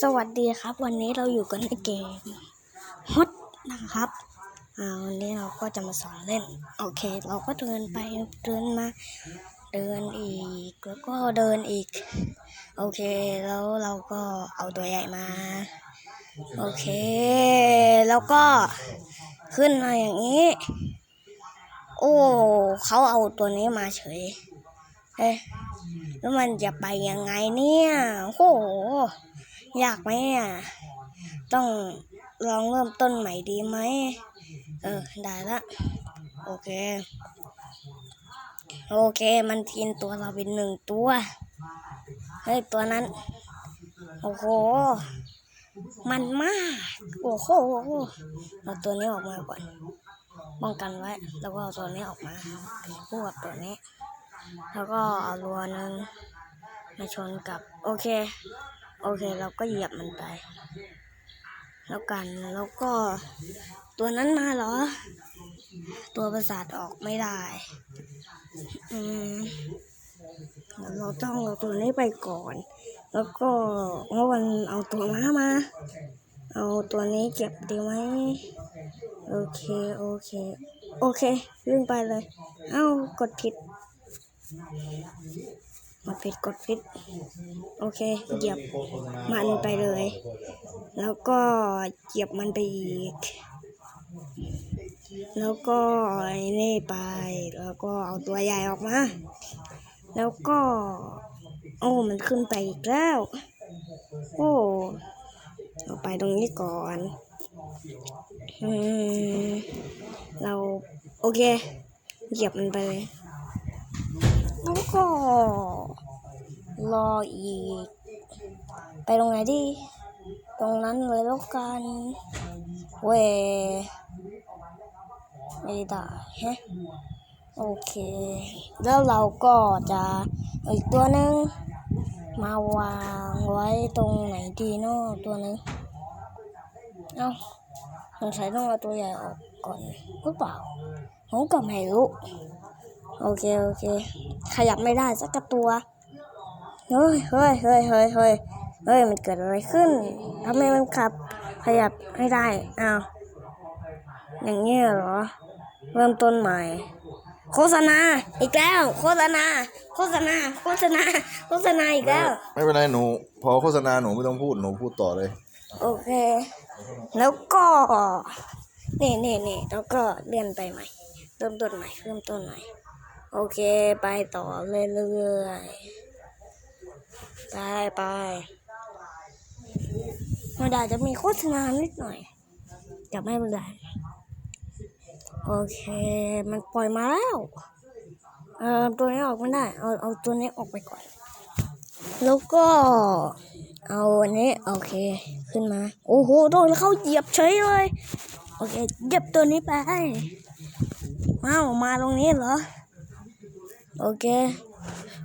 สวัสดีครับ วันนี้เราอยู่กันในเกมฮอตนะครับอ่าวันนี้เราก็จะมาสอนเล่น โอเค เราก็เดินไปเดินมา เดินอีกแล้วก็เดินอีก โอเค แล้วเราก็เอาตัวใหญ่มา โอเค แล้วก็ขึ้นมาอย่างนี้ โอ้เขาเอาตัวนี้มาเฉยเอ๊ะแล้วมันจะไปยังไงเนี่ยโอ้โห ยากไหมอะ ต้องลองเริ่มต้นใหม่ดีไหม เออ ได้ละ โอเค โอเค มันกินตัวเราเป็นหนึ่งตัว เฮ้ย ตัวนั้น โอ้โห มันมาก โอ้โห เอาตัวนี้ออกมาก่อน ป้องกันไว้ แล้วก็เอาตัวนี้ออกมาคู่กับตัวนี้ แล้วก็เอารัวหนึ่งมาชนกับ โอเค โอเคเราก็เหยียบมันไป แล้วกันแล้วก็ตัวนั้นมาเหรอ ตัวประสาทออกไม่ได้อืมเราต้องเอาตัวนี้ไปก่อน แล้วก็เมื่อวันเอาตัวม้ามา เอาตัวนี้เก็บดีไหมโอเคโอเคโอเควิ่งไปเลย เอ้ากดผิด กดผิดกดผิดโอเคเหยียบมันไปเลย แล้วก็เหยียบมันไปอีก แล้วก็ไอ้นี่ไป แล้วก็เอาตัวใหญ่ออกมา แล้วก็ โอ้มันขึ้นไปอีกแล้ว โอ้เอาไปตรงนี้ก่อนอืมเราโอเค เหยียบมันไปเลย ก็รออีก ไปตรงไหนดี ตรงนั้นเลยแล้วกันเวไม่ได้ฮะโอเค แล้วเราก็จะอีกตัวหนึงมาวางไว้ตรงไหนดีเนาะตัวหนึงเอ้าสงสัยต้องเอาตัวใหญ่ออกก่อนหรือเปล่าผมก็ไม่รู้ โอเคโอเค ขยับไม่ได้สักกระตัวเฮ้ยเฮ้ยเฮ้ยเฮ้ยเฮ้ยเฮ้ยมันเกิดอะไรขึ้นทำไมมันขับ ขยับไม่ได้อ้าวอย่างนี้เหรอ เริ่มต้นใหม่ โฆษณาอีกแล้ว โฆษณา โฆษณา โฆษณา โฆษณาอีกแล้ว ไม่เป็นไรหนู พอโฆษณาหนูไม่ต้องพูดหนูพูดต่อเลย โอเค แล้วก็นี่นี่นี่แล้วก็เลื่อนไปใหม่ เริ่มต้นใหม่ เริ่มต้นใหม่ โอเคไปต่อเรื่อยๆไปไปมันอาจจะมีโฆษณานิดหน่อยแต่ไม่เป็นไรโอเค มันปล่อยมาแล้ว เออตัวนี้ออกไม่ได้ เอา เอาตัวนี้ออกไปก่อน แล้วก็ เอาอันนี้โอเค ขึ้นมา โอ้โห โดนเข้าเหยียบเฉยเลย โอเค เหยียบตัวนี้ไปอ้ามาตรงนี้เหรอ โอเค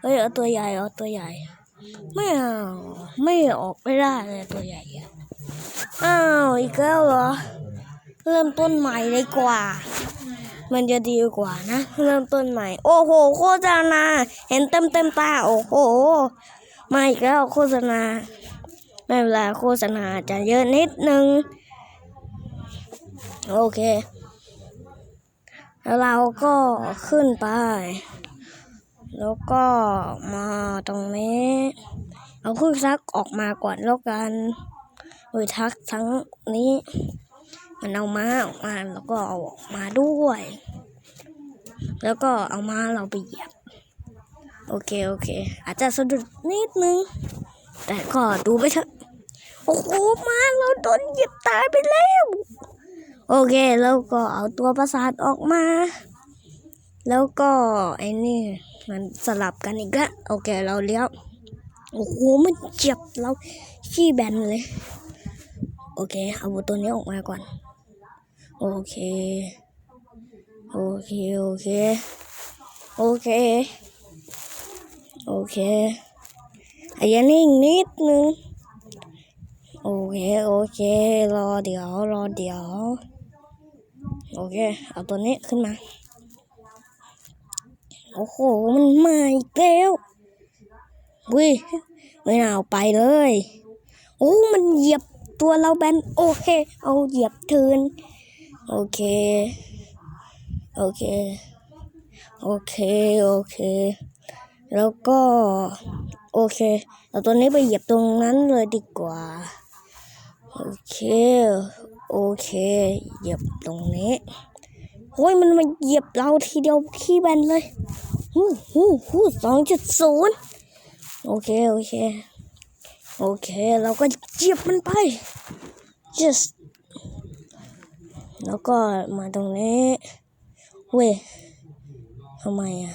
เฮ้ยเอาตัวใหญ่เอาตัวใหญ่ ไม่เอาไม่ออกไม่ได้เลยตัวใหญ่อ้าวอีกแล้วเหรอ เริ่มต้นใหม่เลยกว่า มันจะดีกว่านะ เริ่มต้นใหม่ โอ้โห โฆษณา เห็นเต็มเต็มตาโอ้โห มาอีกแล้วโฆษณา ไม่เป็นไรโฆษณาจะเยอะนิดนึง โอเค แล้วเราก็ขึ้นไป แล้วก็มาตรงนี้ เอาพึ่งซักออกมาก่อนแล้วกันโดยทักทั้งนี้ มันเอามาออกมาแล้วก็เอาออกมาด้วย แล้วก็เอามาเราไปเหยียบ โอเคโอเค อาจจะสะดุดนิดนึง แต่ก็ดูไปเถอะโอ้โหมาเราโดนเหยียบตายไปแล้ว โอเคแล้วก็เอาตัวประสาทออกมา แล้วก็ไอ้นี่ มันสลับกันอีกแล้วโอเคเราเลี้ยวโอ้โหมันเจ็บเราขี้แบนเลย โอเคเอาตัวนี้ออกมาก่อน โอเค โอเค โอเค โอเค โอเคอายันนิ่งนิดนึง โอเค โอเค รอเดี๋ยว รอเดี๋ยว โอเค เอาตัวนี้ขึ้นมา โอ้โห มันมาอีกแล้ววิไม่น่าเอาไปเลย โอ้ มันเหยียบตัวเราแบน โอเค เอาเหยียบทืน โอเค โอเค โอเค โอเค แล้วก็ โอเคเอาตัวนี้ไปเหยียบตรงนั้นเลยดีกว่า โอเค โอเค เหยียบตรงนี้โอ้ยมันมาเหยียบเราทีเดียวขี้แบนเลย ฮู้ฮู้ฮู้สองจุดศูนย์โอเค โอเค โอเค เราก็เหยียบมันไป just แล้วก็มาตรงนี้ เว้ยทำไมอะ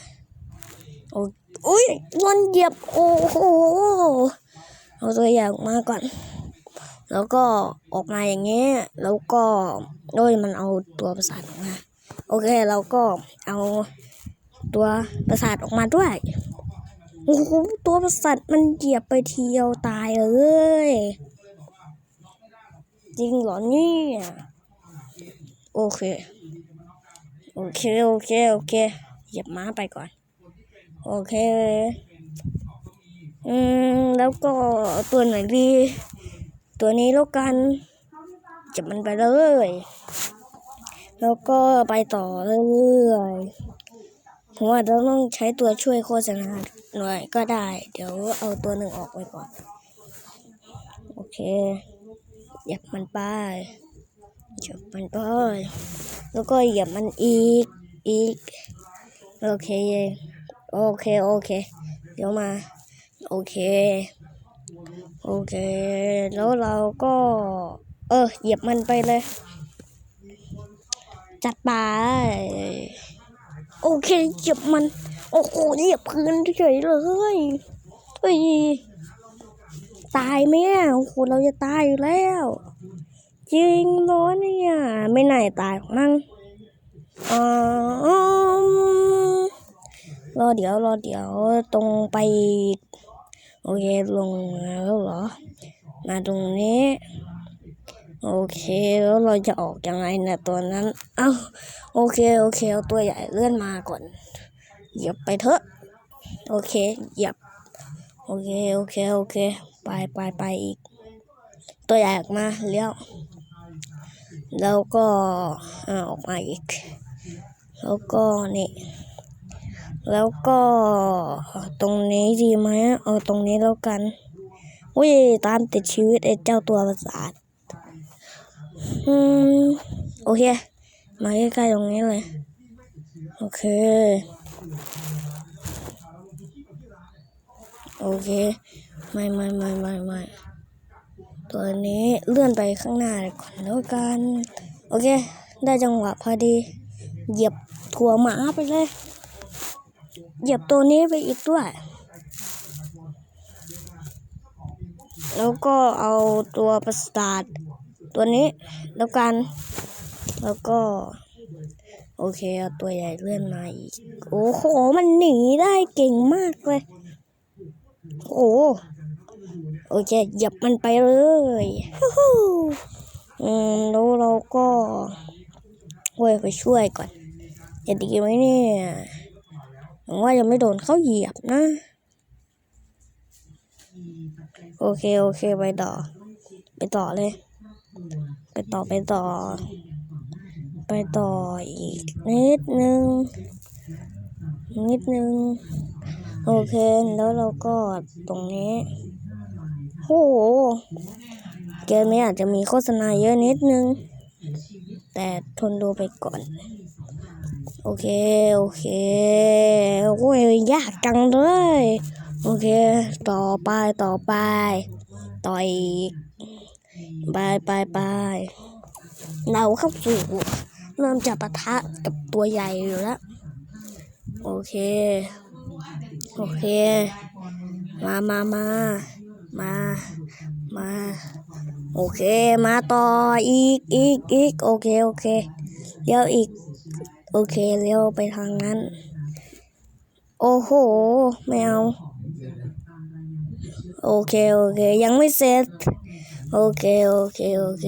โอ้ยมันเหยียบ โอ้โห เอาตัวอย่างมาก่อน แล้วก็ออกมาอย่างเงี้ย แล้วก็โอ้ยมันเอาตัวประสาทออกมา โอเค เราก็เอา ตัวประสาทออกมาด้วยโอ้โหตัวประสาทมันเหยียบไปทีเดียวตายเลยจริงเหรอเนี่ยโอเค โอเค โอเค โอเคเหยียบม้าไปก่อน โอเคอืมแล้วก็ตัวไหนดี ตัวนี้แล้วกันจับมันไปเลย แล้วก็ไปต่อเรื่อยๆ ผมว่าเราต้องใช้ตัวช่วยโฆษณาหน่อยก็ได้ เดี๋ยวเอาตัวหนึ่งออกไปก่อน โอเค เหยียบมันไปเหยียบมันไปแล้วก็เหยียบมันอีก อีก โอเค โอเค โอเค เดี๋ยวมา โอเค โอเค แล้วเราก็ เออ เหยียบมันไปเลย จัดไป โอเคเหยียบมัน โอ้โหเหยียบพื้นเฉยเลยเฮ้ยตายไหมอะโอ้โหเราจะตายอยู่แล้ว จริงเหรอเนี่ย ไม่น่าจะตายหรอกมั้งอ๋อรอเดี๋ยวรอเดี๋ยวตรงไป โอเคลงมาแล้วเหรอ มาตรงนี้ โอเคแล้วเราจะออกยังไงเนี่ยตัวนั้น เอ้าโอเคโอเคเอาตัวใหญ่เลื่อนมาก่อนเหยียบไปเถอะ โอเคเหยียบโอเคโอเคโอเค ไปไปไปอีก ตัวใหญ่ออกมาเลี้ยวแล้วก็อ่าออกมาอีก แล้วก็นี่แล้วก็ตรงนี้ดีไหมเอาตรงนี้แล้วกันอุ้ยตามติดชีวิตไอ้เจ้าตัวประสาท อืมโอเค มาใกล้ๆตรงนี้เลย โอเค โอเค ไม่ไม่ไม่ไม่ไม่ตัวนี้เลื่อนไปข้างหน้าก่อนแล้วกัน โอเค ได้จังหวะพอดี เหยียบถั่วหมาไปเลย เหยียบตัวนี้ไปอีกด้วย แล้วก็เอาตัวประสาท ตัวนี้แล้วกัน แล้วก็ โอเคเอาตัวใหญ่เลื่อนมาอีก โอ้โห มันหนีได้เก่งมากเลย โอ้โอเคหยียบมันไปเลยฮู้ฮู้อืมแล้วเราก็เว้ยไปช่วยก่อนจะดีไหมเนี่ยหวังว่ายังไม่โดนเขาเหยียบนะ โอเค โอเค ไปต่อ ไปต่อเลย ไปต่อไปต่อ ไปต่ออีกนิดนึง นิดนึง โอเคแล้วเราก็ตรงนี้โหเกมนี้อาจจะมีโฆษณาเยอะนิดนึง แต่ทนดูไปก่อน โอเค โอเคโอ้ยยากจังเลย โอเค ต่อไปต่อไป ต่ออีก ไปไปไปเราเข้าสู่เริ่มจะปะทะกับตัวใหญ่อยู่แล้ว โอเค โอเค มามามามา มา โอเค มาต่ออีกอีกอีกโอเค โอเคเลี้ยวอีก โอเคเลี้ยวไปทางนั้น โอ้โห ไม่เอา โอเค โอเค ยังไม่เสร็จ โอเคโอเคโอเค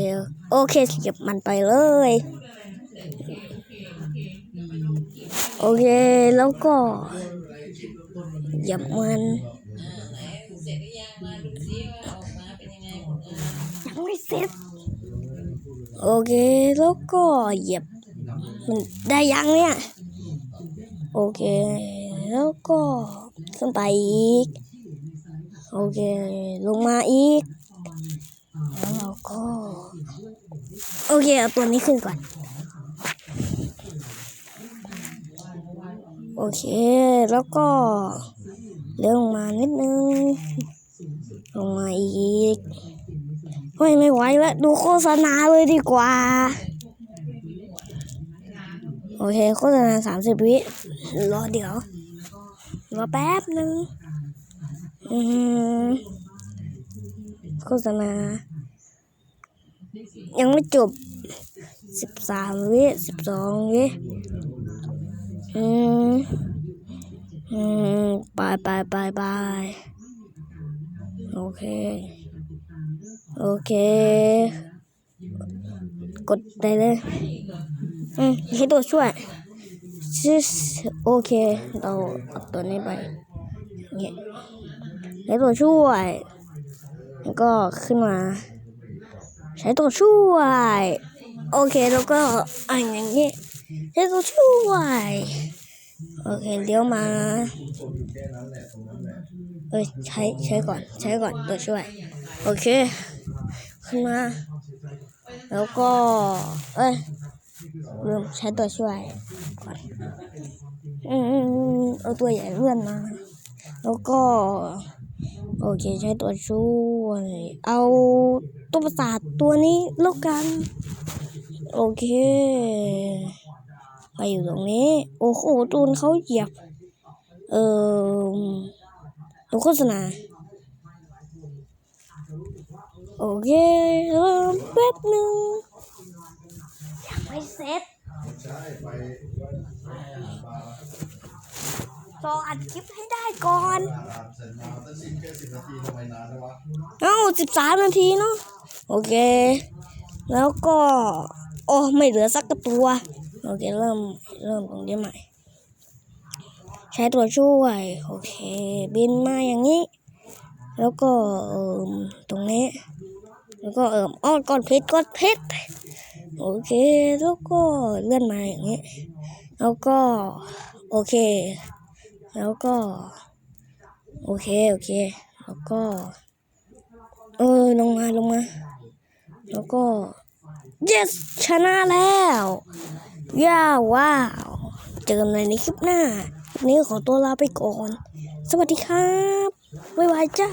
โอเคเก็บมันไปเลย โอเคแล้วก็เหยับมันยังไม่เสร็จโอเคแล้วก็เหยียบมันได้ยังเนี่ย โอเค แล้วก็ขึ้นไปอีก โอเค ลงมาอีก แล้วเราก็ โอเคเอาตัวนี้ขึ้นก่อน โอเค แล้วก็เลื่อนลงมานิดนึง ลงมาอีกเฮ้ยไม่ไหวแล้วดูโฆษณาเลยดีกว่า โอเค โฆษณาสามสิบวิรอเดี๋ยวรอแป๊บนึง อืม โฆษณา ยังไม่จบสิบสามวิสิบสองวิอืมอืมไปไปไปไปโอเค โอเค กดได้เลย อืมใช้ตัวช่วยชิสโอเค เราเอาตัวนี้ไปเนี่ยใช้ตัวช่วย แล้วก็ขึ้นมา ใช้ตัวช่วย โอเคแล้วก็อ่านอย่างนี้ใช้ตัวช่วยโอเคเลี้ยวมาเอ้ยใช้ใช้ก่อน ใช้ก่อนตัวช่วย โอเค ขึ้นมา แล้วก็ เอ้ยลืมใช้ตัวช่วยก่อนอืมอืมอืมเอาตัวใหญ่เลื่อนมา แล้วก็ โอเคใช้ตัวช่วย เอาตัวประสาทตัวนี้แล้วกัน โอเค ไปอยู่ตรงนี้ โอ้โหตูนเขาเหยียบ เออดูโฆษณา โอเคเออแป๊บนึงยังไม่เสร็จ รออัดคลิปให้ได้ก่อนเอ้าสิบสามนาทีเนาะโอเค แล้วก็โอ้ไม่เหลือสักกระตัว โอเค เริ่มเริ่มตรงนี้ใหม่ ใช้ตัวช่วย โอเค บินมาอย่างนี้ แล้วก็เอ่มตรงนี้ แล้วก็เอ่มอ้อนก้อนเพชรก้อนเพชรโอเค แล้วก็เลื่อนมาอย่างนี้ แล้วก็ โอเค แล้วก็ โอเค โอเค แล้วก็ เออ ลงมา ลงมา แล้วก็ yes ชนะแล้ว ย่าว้าว เจอกันในคลิปหน้า นี้ขอตัวลาไปก่อน สวัสดีครับ บ๊ายบายจ้า